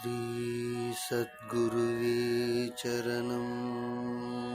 Om Shri सद्गुरुवे चरणम्